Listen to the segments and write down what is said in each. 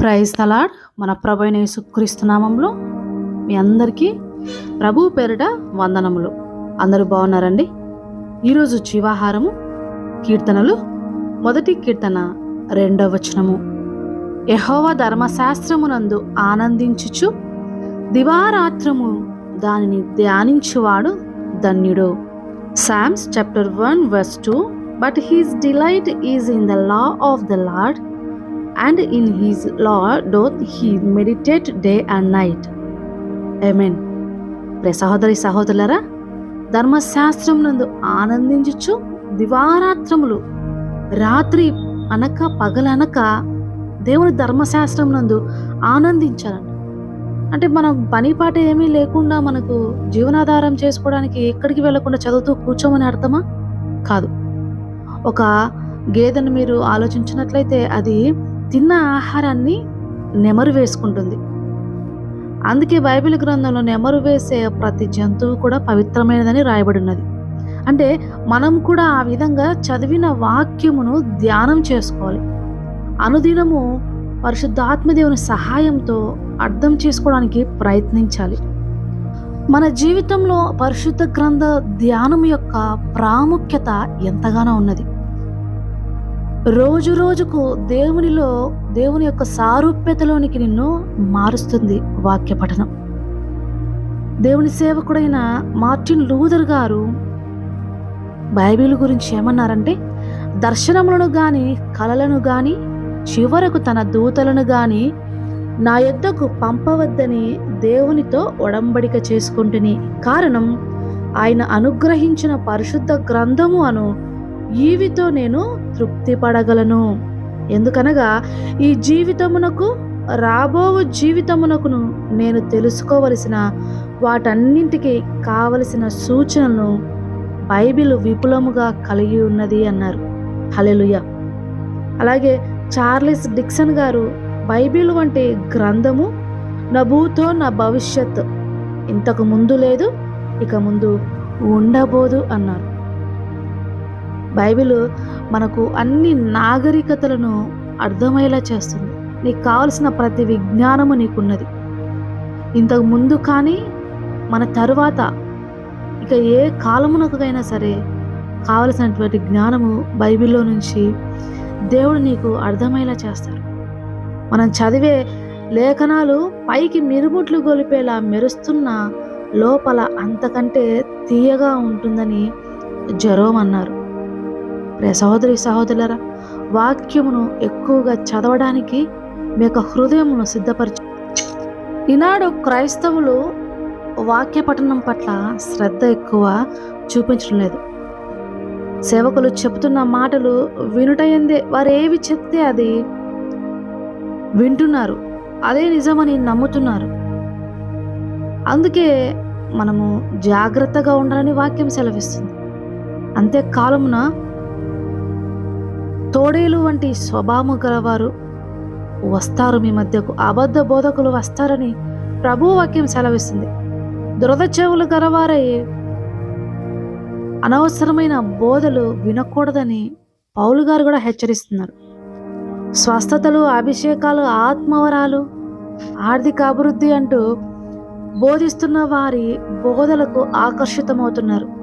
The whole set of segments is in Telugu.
ప్రైజ్ తలాడ్ మన ప్రభు అయిన మీ అందరికీ ప్రభు పేరిట వందనములు. అందరూ బాగున్నారండి? ఈరోజు జీవాహారము కీర్తనలు మొదటి కీర్తన రెండవ వచనము. యహోవ ధర్మశాస్త్రమునందు ఆనందించుచు దివారాత్రము దానిని ధ్యానించువాడు ధన్యుడు. Psalms chapter one verse two but his delight is in the law of the Lord and in his law doth he meditate day and night I pray సహోదరి సహోదరులరా ధర్మశాస్త్రం నందు ఆనందించచ్చు దివారాత్రములు రాత్రి అనక పగలనక దేవుని ధర్మశాస్త్రం నందు ఆనందించాలంట. అంటే మనం పని పాట ఏమీ లేకుండా మనకు జీవనాధారం చేసుకోవడానికి ఎక్కడికి వెళ్ళకుండా చదువుతూ కూర్చోమని అర్థమా? కాదు. ఒక గేదెను మీరు ఆలోచించినట్లయితే అది తిన్న ఆహారాన్ని నెమరు వేసుకుంటుంది. అందుకే బైబిల్ గ్రంథంలో నెమరు వేసే ప్రతి జంతువు కూడా పవిత్రమైనదని రాయబడి ఉన్నది అంటే మనం కూడా ఆ విధంగా చదివిన వాక్యమును ధ్యానం చేసుకోవాలి. అనుదినము పరిశుద్ధాత్మదేవుని సహాయంతో అర్థం చేసుకోవడానికి ప్రయత్నించాలి. మన జీవితంలో పరిశుద్ధ గ్రంథ ధ్యానం యొక్క ప్రాముఖ్యత ఎంతగానో ఉన్నది. రోజు రోజుకు దేవునిలో దేవుని యొక్క సారూప్యతలోనికి నిన్ను మారుస్తుంది వాక్య పఠనం. దేవుని సేవకుడైన మార్టిన్ లూథర్ గారు బైబిల్ గురించి ఏమన్నారంటే దర్శనములను కానీ కలలను కానీ చివరకు తన దూతలను కానీ నా యొద్దకు పంపవద్దని దేవునితో ఒడంబడిక చేసుకుంటుని. కారణం ఆయన అనుగ్రహించిన పరిశుద్ధ గ్రంథము అను ఈవితో నేను తృప్తి పడగలను. ఎందుకనగా ఈ జీవితమునకు రాబో జీవితమునకును నేను తెలుసుకోవలసిన వాటన్నింటికి కావలసిన సూచనలను బైబిల్ విపులముగా కలిగి ఉన్నది అన్నారు. హలెలుయ అలాగే చార్లెస్ డిక్సన్ గారు బైబిల్ వంటి గ్రంథము నా భూతో నా భవిష్యత్ ఇంతకు ముందు లేదు ఇక ముందు ఉండబోదు అన్నారు. బైబిల్ మనకు అన్ని నాగరికతలను అర్థమయ్యేలా చేస్తుంది. నీకు కావలసిన ప్రతి విజ్ఞానము నీకున్నది. ఇంతకు ముందు కానీ మన తరువాత ఇక ఏ కాలమునకైనా సరే కావలసినటువంటి జ్ఞానము బైబిల్లో నుంచి దేవుడు నీకు అర్థమయ్యేలా చేస్తాడు మనం చదివే లేఖనాలు పైకి మిరుముట్లు గొలిపేలా మెరుస్తున్న లోపల అంతకంటే తీయగా ఉంటుందని జరోమ్ అన్నారు. రే సహోదరి సహోదరులరా వాక్యమును ఎక్కువగా చదవడానికి మీ యొక్క హృదయమును సిద్ధపరచు ఈనాడు క్రైస్తవులు వాక్య పఠనం పట్ల శ్రద్ధ ఎక్కువ చూపించడం లేదు. సేవకులు చెబుతున్న మాటలు వినుటయందే వారు ఏవి చెప్తే అది వింటున్నారు అదే నిజమని నమ్ముతున్నారు. అందుకే మనము జాగ్రత్తగా ఉండాలని వాక్యం సెలవిస్తుంది. అంతే కాలమున తోడేలు వంటి స్వభావం గలవారు వస్తారు మీ మధ్యకు. అబద్ధ బోధకులు వస్తారని ప్రభు వాక్యం సెలవిస్తుంది. దురద చెవులు గలవారై అనవసరమైన బోధలు వినకూడదని పౌలు గారు కూడా హెచ్చరిస్తున్నారు. స్వస్థతలు అభిషేకాలు ఆత్మవరాలు ఆర్థిక అభివృద్ధి అంటూ బోధిస్తున్న వారి బోధలకు ఆకర్షితమవుతున్నారు.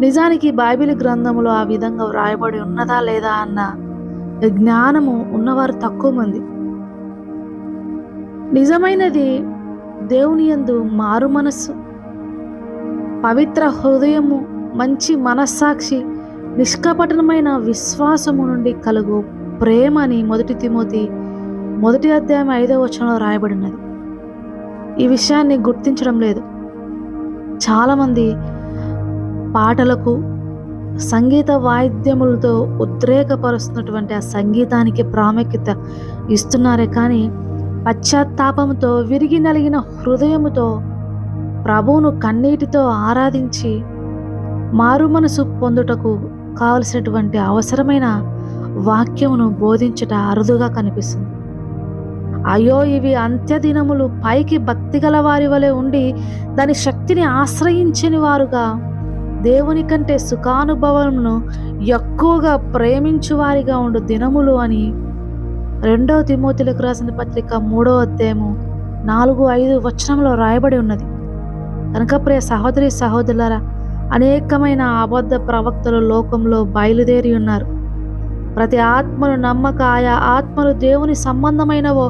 నిజానికి బైబిల్ గ్రంథములో ఆ విధంగా వ్రాయబడి ఉన్నదా లేదా అన్న జ్ఞానము ఉన్నవారు తక్కువ మంది. నిజమైనది దేవుని యందు మారు మనస్సు పవిత్ర హృదయము మంచి మనస్సాక్షి నిష్కపటనమైన విశ్వాసము నుండి కలుగు ప్రేమ అని మొదటి తిమోతి మొదటి అధ్యాయం ఐదవ వచనంలో రాయబడినది. ఈ విషయాన్ని గుర్తించడం లేదు. చాలామంది పాటలకు సంగీత వాయిద్యములతో ఉద్రేకపరుస్తున్నటువంటి ఆ సంగీతానికి ప్రాముఖ్యత ఇస్తున్నారే కానీ పశ్చాత్తాపంతో విరిగి నలిగిన హృదయముతో ప్రభువును కన్నీటితో ఆరాధించి మారు మనసు పొందుటకు కావలసినటువంటి అవసరమైన వాక్యమును బోధించుట అరుదుగా కనిపిస్తుంది. అయ్యో ఇవి అంత్యదినములు పైకి భక్తి గల వారి వలె ఉండి దాని శక్తిని ఆశ్రయించని వారుగా దేవుని కంటే సుఖానుభవమును ఎక్కువగా ప్రేమించువారిగా ఉండు దినములు అని రెండవ తిమోతిలకు రాసిన పత్రిక మూడవ అధ్యాయము నాలుగు ఐదు వచనంలో రాయబడి ఉన్నది. కనుక ప్రియ సహోదరి సహోదరులరా అనేకమైన అబద్ధ ప్రవక్తలు లోకంలో బయలుదేరి ఉన్నారు. ప్రతి ఆత్మను నమ్మక ఆయా ఆత్మలు దేవుని సంబంధమైనవో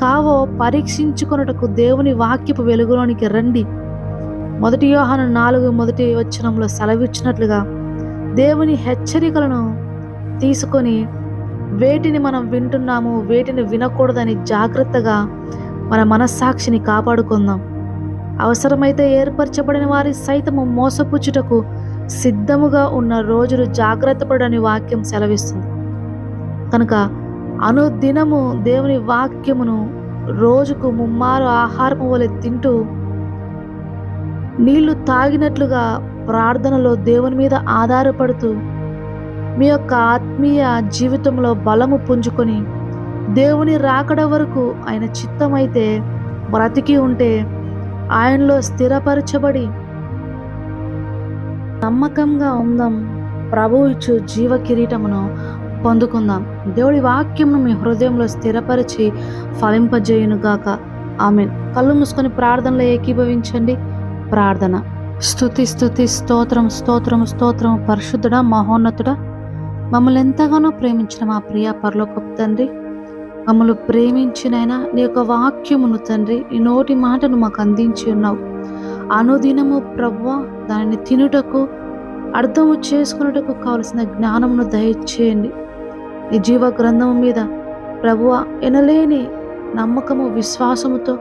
కావో పరీక్షించుకొనుటకు దేవుని వాక్యపు వెలుగులోనికి రండి. మొదటి యోహాను నాలుగు మొదటి వచనంలో సెలవిచ్చినట్లుగా దేవుని హెచ్చరికలను తీసుకొని వేటిని మనం వింటున్నాము వేటిని వినకూడదని జాగ్రత్తగా మన మనస్సాక్షిని కాపాడుకుందాం. అవసరమైతే ఏర్పరచబడిన వారి సైతము మోసపుచ్చుటకు సిద్ధముగా ఉన్న రోజులు జాగ్రత్త పడని వాక్యం సెలవిస్తుంది. కనుక అనుదినము దేవుని వాక్యమును రోజుకు ముమ్మారు ఆహారము వలె తింటూ నీళ్ళు తాగినట్లుగా ప్రార్థనలో దేవుని మీద ఆధారపడుతూ మీ యొక్క ఆత్మీయ జీవితంలో బలము పుంజుకొని దేవుని రాకడ వరకు ఆయన చిత్తమైతే బ్రతికి ఉంటే ఆయనలో స్థిరపరచబడి నమ్మకంగా ఉందాం. ప్రభు ఇచ్చు జీవ కిరీటమును పొందుకుందాం. దేవుడి వాక్యమును మీ హృదయంలో స్థిరపరిచి ఫలింపజేయునుగాక. ఆమె కళ్ళు మూసుకొని ప్రార్థనలో ఏకీభవించండి. ప్రార్థన. స్థుతి స్థుతి స్తోత్రం స్తోత్రం స్తోత్రం. పరిశుద్ధుడ మహోన్నతుడా మమ్మల్ని ఎంతగానో ప్రేమించిన మా ప్రియ పరలోకపు తండ్రి మమ్మల్ని ప్రేమించినైనా నీ యొక్క వాక్యమును తండ్రి ఈ నోటి మాటను మాకు అందించి ఉన్నావు. అనుదినము ప్రభువ దానిని తినుటకు అర్థము చేసుకున్నటకు కావలసిన జ్ఞానమును దయచేయండి. ఈ జీవ గ్రంథము మీద ప్రభువ ఎనలేని నమ్మకము విశ్వాసముతో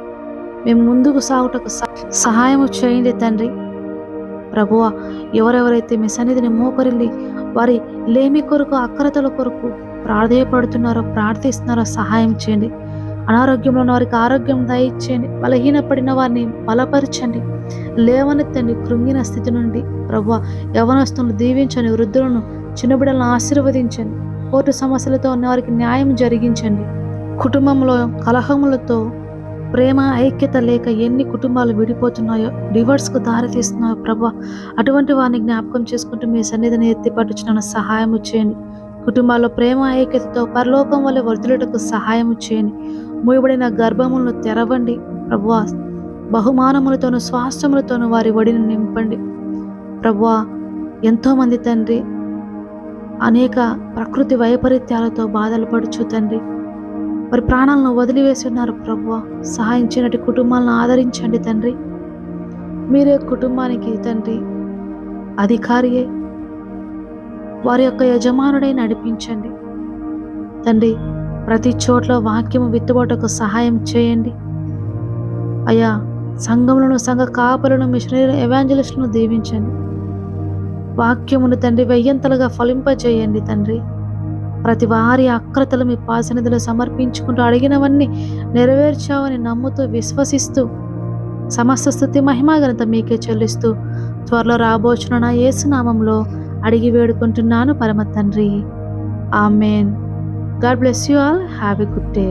మేము ముందుకు సాగుటకు సహాయం చేయండి తండ్రి. ప్రభువ ఎవరెవరైతే మీ సన్నిధిని మోకరిల్లి వారి లేమి కొరకు అక్రతల కొరకు ప్రాధేయపడుతున్నారో ప్రార్థిస్తున్నారో సహాయం చేయండి. అనారోగ్యంలో ఉన్న వారికి ఆరోగ్యం దయచేయండి. బలహీనపడిన వారిని బలపరచండి. లేవనెత్తండి కృంగిన స్థితి నుండి. ప్రభు యవనస్తులను దీవించండి. వృద్ధులను చిన్నబిడలను ఆశీర్వదించండి. కోర్టు సమస్యలతో ఉన్న వారికి న్యాయం జరిగించండి. కుటుంబంలో కలహములతో ప్రేమ ఐక్యత లేక ఎన్ని కుటుంబాలు విడిపోతున్నాయో డివర్స్కు దారితీస్తున్నాయో ప్రభా అటువంటి వారిని జ్ఞాపకం చేసుకుంటూ మీ సన్నిధిని ఎత్తిపట్టుచున్న సహాయం చేయండి. కుటుంబాల్లో ప్రేమ ఐక్యతతో పరలోకం వల్ల వర్ధులటకు సహాయం చేయండి. మూయబడిన గర్భములను తెరవండి ప్రభువా బహుమానములతోనూ స్వాస్థ్యములతోనూ వారి ఒడిని నింపండి. ప్రభువా ఎంతోమంది తండ్రి అనేక ప్రకృతి వైపరీత్యాలతో బాధలు పడుచు తండ్రి వారి ప్రాణాలను వదిలివేసి ఉన్నారు ప్రభువా. సహాయం చేయనటి కుటుంబాలను ఆదరించండి తండ్రి. మీరే కుటుంబానికి తండ్రి అధికారియే వారి యొక్క యజమానుడై నడిపించండి. తండ్రి ప్రతి చోట్ల వాక్యము విత్తుబాటుకు సహాయం చేయండి. అయ్యా సంఘములను సంఘ కాపలను మిషనరీ ఎవాంజలిస్టులను దీవించండి. వాక్యమును తండ్రి వెయ్యంతలుగా ఫలింపజేయండి తండ్రి. ప్రతి వారి అక్రతలు మీ పాసనిధిలో సమర్పించుకుంటూ అడిగినవన్నీ నెరవేర్చావని నమ్ముతూ విశ్వసిస్తూ సమస్త స్థుతి మహిమాగనత మీకే చెల్లిస్తూ త్వరలో రాబోచున్న నా యేసునామంలో అడిగి వేడుకుంటున్నాను పరమ తండ్రి amen. God bless you all. Have a good day.